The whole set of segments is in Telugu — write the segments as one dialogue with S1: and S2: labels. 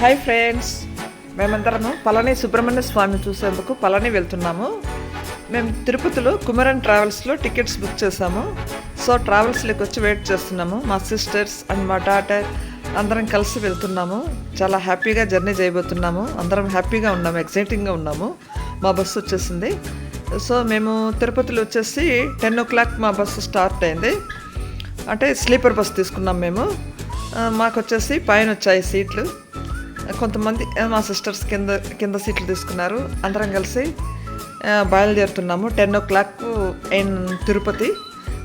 S1: హాయ్ ఫ్రెండ్స్ మేమందరము పళని సుబ్రహ్మణ్య స్వామిని చూసేందుకు పళని వెళ్తున్నాము. మేము తిరుపతిలో కుమరన్ ట్రావెల్స్లో టికెట్స్ బుక్ చేసాము సో ట్రావెల్స్లోకి వచ్చి వెయిట్ చేస్తున్నాము. మా సిస్టర్స్ అండ్ మా డాటర్ అందరం కలిసి వెళ్తున్నాము. చాలా హ్యాపీగా జర్నీ చేయబోతున్నాము. అందరం హ్యాపీగా ఉన్నాము ఎక్సైటింగ్గా ఉన్నాము. మా బస్సు వచ్చేసింది. సో మేము తిరుపతిలో వచ్చేసి టెన్ ఓ క్లాక్ మా బస్సు స్టార్ట్ అయింది. అంటే స్లీపర్ బస్ తీసుకున్నాం మేము. మాకు వచ్చేసి పైన వచ్చాయి సీట్లు. కొంతమంది మా సిస్టర్స్ కింద కింద సీట్లు తీసుకున్నారు. అందరం కలిసి బయలుదేరుతున్నాము. Ten o'clock in Tirupati.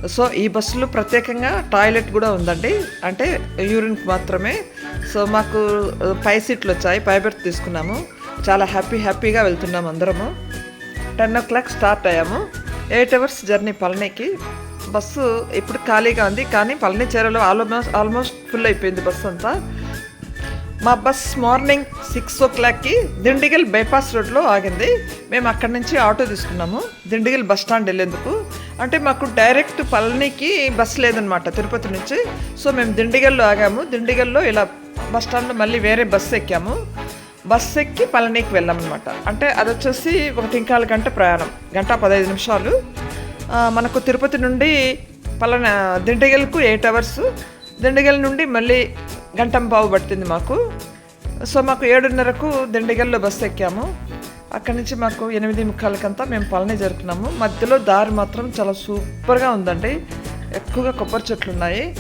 S1: So ఈ బస్సులో ప్రత్యేకంగా టాయిలెట్ కూడా ఉందండి. అంటే యూరిన్కి మాత్రమే. సో మాకు పై సీట్లు వచ్చాయి. పై బెర్త్ తీసుకున్నాము. చాలా హ్యాపీ హ్యాపీగా వెళ్తున్నాము అందరము. టెన్ ఓ క్లాక్ స్టార్ట్ అయ్యాము. ఎయిట్ అవర్స్ జర్నీ పళనికి. బస్సు ఇప్పుడు ఖాళీగా ఉంది. కానీ పళని చేరలో ఆల్మోస్ట్ ఆల్మోస్ట్ ఫుల్ అయిపోయింది బస్సు అంతా. మా బస్ మార్నింగ్ సిక్స్ ఓ క్లాక్కి దిండిగల్ బైపాస్ రోడ్లో ఆగింది. మేము అక్కడి నుంచి ఆటో తీసుకున్నాము. దిండిగల్ బస్ స్టాండ్ వెళ్ళేందుకు. అంటే మాకు డైరెక్ట్ పళనికి బస్ లేదనమాట తిరుపతి నుంచి. సో మేము దిండిగల్లో ఆగాము. దిండిగల్లో ఇలా బస్ స్టాండ్లో మళ్ళీ వేరే బస్సు ఎక్కాము. బస్ ఎక్కి పళనికి వెళ్ళామన్నమాట. అంటే అది వచ్చేసి ఒక తింకాల గంట ప్రయాణం. గంట పదహైదు నిమిషాలు. మనకు తిరుపతి నుండి పలానా దిండిగల్కు ఎయిట్ అవర్స్. దిండిగల్ నుండి మళ్ళీ గంటం బావు పడుతుంది మాకు. సో మాకు ఏడున్నరకు దిండగల్లో బస్సు ఎక్కాము. అక్కడి నుంచి మాకు ఎనిమిది ముక్కాలకంతా మేము పళని జరుపుకున్నాము. మధ్యలో దారి మాత్రం చాలా సూపర్గా ఉందండి. ఎక్కువగా కొబ్బరి చెట్లు ఉన్నాయి.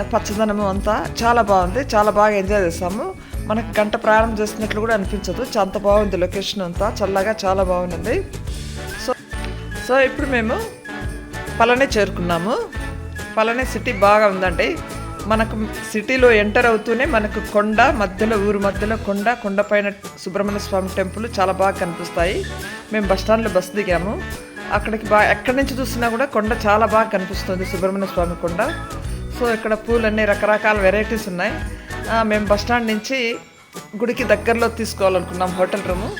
S1: పచ్చదనము అంతా చాలా బాగుంది. చాలా బాగా ఎంజాయ్ చేసాము మనకు గంట ప్రారంభం చేసినట్లు కూడా అనిపించదు. చ- అంత బాగుంది లొకేషన్ అంతా. చల్లగా చాలా బాగుంది. సో సో ఇప్పుడు మేము పళని చేరుకున్నాము. పళని సిటీ బాగా ఉందండి. మనకు సిటీలో ఎంటర్ అవుతూనే మనకు కొండ మధ్యలో ఊరు మధ్యలో కొండ కొండపైన సుబ్రహ్మణ్య స్వామి టెంపుల్ చాలా బాగా కనిపిస్తాయి. మేము బస్ స్టాండ్లో బస్ దిగాము. అక్కడికి బాగా ఎక్కడి నుంచి చూసినా కూడా కొండ చాలా బాగా కనిపిస్తుంది సుబ్రహ్మణ్య స్వామి కొండ. సో ఇక్కడ పూలన్నీ రకరకాల వెరైటీస్ ఉన్నాయి. మేము బస్ స్టాండ్ నుంచి గుడికి దగ్గరలో తీసుకోవాలనుకున్నాం హోటల్ రూము.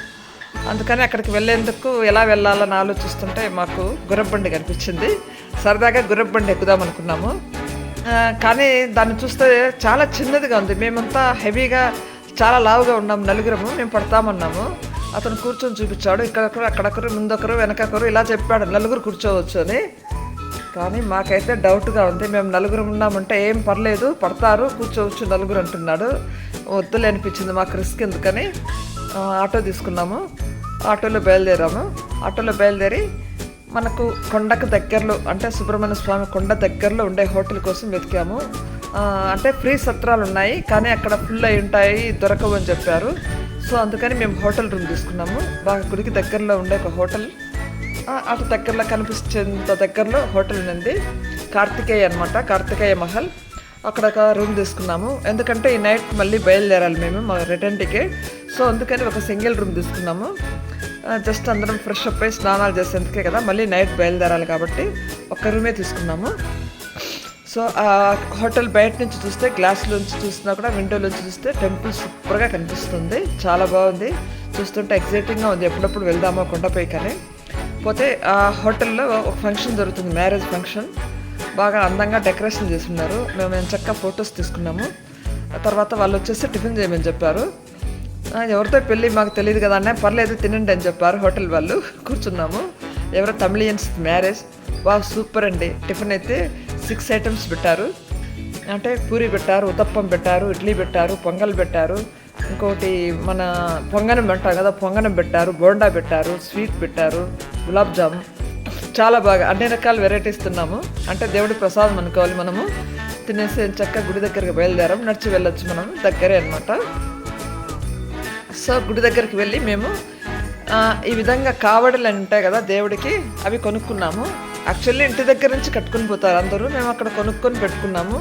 S1: అందుకని అక్కడికి వెళ్ళేందుకు ఎలా వెళ్ళాలని ఆలోచిస్తుంటే మాకు గుర్రబండి కనిపించింది. సరదాగా గుర్రబండి ఎక్కుదాం అనుకున్నాము. కానీ దాన్ని చూస్తే చాలా చిన్నదిగా ఉంది. మేమంతా హెవీగా చాలా లావుగా ఉన్నాము. నలుగురము మేము పడతామన్నాము అతను కూర్చొని చూపించాడు. ఇక్కడొకరు అక్కడొకరు ముందొకరు వెనకొకరు ఇలా చెప్పాడు. నలుగురు కూర్చోవచ్చు అని. కానీ మాకైతే డౌట్గా ఉంది. మేము నలుగురు ఉన్నామంటే ఏం పర్లేదు పడతారు కూర్చోవచ్చు నలుగురు అంటున్నాడు. వద్దులే అనిపించింది మాకు రిస్క్ ఎందుకని. ఆటో తీసుకున్నాము. ఆటోలో బయలుదేరాము. ఆటోలో బయలుదేరి మనకు కొండకు దగ్గరలో అంటే సుబ్రహ్మణ్య స్వామి కొండ దగ్గరలో ఉండే హోటల్ కోసం వెతికాము. అంటే ఫ్రీ సత్రాలు ఉన్నాయి కానీ అక్కడ ఫుల్ అయి ఉంటాయి దొరకవు అని చెప్పారు. సో అందుకని మేము హోటల్ రూమ్ తీసుకున్నాము. బాగా గుడికి దగ్గరలో ఉండే ఒక హోటల్. అటు దగ్గరలో కనిపించేంత దగ్గరలో హోటల్ ఉంది కార్తికేయ అనమాట కార్తికేయ మహల్. అక్కడ ఒక రూమ్ తీసుకున్నాము. ఎందుకంటే ఈ నైట్ మళ్ళీ బయలుదేరాలి మేము మా రిటర్న్ టికెట్ సో అందుకని ఒక సింగిల్ రూమ్ తీసుకున్నాము. జస్ట్ అందరం ఫ్రెష్ అప్ అయి స్నానాలు చేసేందుకే కదా మళ్ళీ నైట్ బయలుదేరాలి కాబట్టి ఒక్క రూమే తీసుకున్నాము. సో ఆ హోటల్ బయట నుంచి చూస్తే గ్లాస్లోంచి చూసినా కూడా విండోలోంచి చూస్తే టెంపుల్ సూపర్గా కనిపిస్తుంది. చాలా బాగుంది. చూస్తుంటే ఎగ్జైటింగ్గా ఉంది. ఎప్పుడప్పుడు వెళ్దామా కొండపై కానీ పోతే ఆ హోటల్లో ఒక ఫంక్షన్ జరుగుతుంది మ్యారేజ్ ఫంక్షన్ బాగా అందంగా డెకరేషన్ చేసి ఉన్నారు. మేము చక్కగా ఫొటోస్ తీసుకున్నాము. తర్వాత వాళ్ళు వచ్చేసి టిఫిన్ చేయమని చెప్పారు. ఎవరితో పెళ్ళి మాకు తెలియదు కదా అన్న. పర్లేదు తినండి అని చెప్పారు హోటల్ వాళ్ళు. కూర్చున్నాము. ఎవరో తమిళియన్స్ మ్యారేజ్ బాగా సూపర్ అండి. టిఫిన్ అయితే సిక్స్ ఐటమ్స్ పెట్టారు. అంటే పూరి పెట్టారు ఉతప్పం పెట్టారు ఇడ్లీ పెట్టారు పొంగల్ పెట్టారు. ఇంకోటి మన పొంగనం అంటారు కదా పొంగనం పెట్టారు బోండా పెట్టారు స్వీట్ పెట్టారు గులాబ్ జామ్. చాలా బాగా అన్ని రకాల వెరైటీస్ తిన్నాము. అంటే దేవుడి ప్రసాదం అనుకోవాలి మనము. తినేసి చక్కగా గుడి దగ్గరికి బయలుదేరాం నడిచి వెళ్ళొచ్చు మనం దగ్గరే అనమాట సో గుడి దగ్గరికి వెళ్ళి మేము ఈ విధంగా కావడలు ఉంటాయి కదా దేవుడికి అవి కొనుక్కున్నాము. యాక్చువల్లీ ఇంటి దగ్గర నుంచి కట్టుకుని పోతారు అందరూ. మేము అక్కడ కొనుక్కొని పెట్టుకున్నాము.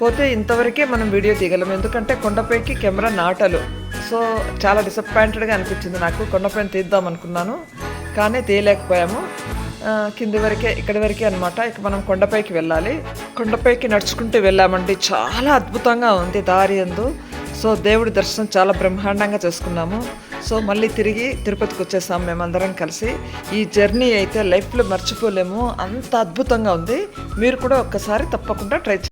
S1: పోతే ఇంతవరకే మనం వీడియో తీయగలం. ఎందుకంటే కొండపైకి కెమెరా నాటలు. సో చాలా డిసప్పాయింటెడ్గా అనిపించింది నాకు. కొండపైన తీద్దాం అనుకున్నాను. కానీ తీయలేకపోయాము. కింది వరకే ఇక్కడి వరకే అనమాట ఇక మనం కొండపైకి వెళ్ళాలి. కొండపైకి నడుచుకుంటూ వెళ్ళామండి. చాలా అద్భుతంగా ఉంది దారి ఎందు. సో దేవుడి దర్శనం చాలా బ్రహ్మాండంగా చేసుకున్నాము. సో మళ్ళీ తిరిగి తిరుపతికి వచ్చేసాం మేమందరం కలిసి. ఈ జర్నీ అయితే లైఫ్లో మర్చిపోలేము. అంత అద్భుతంగా ఉంది. మీరు కూడా ఒక్కసారి తప్పకుండా ట్రై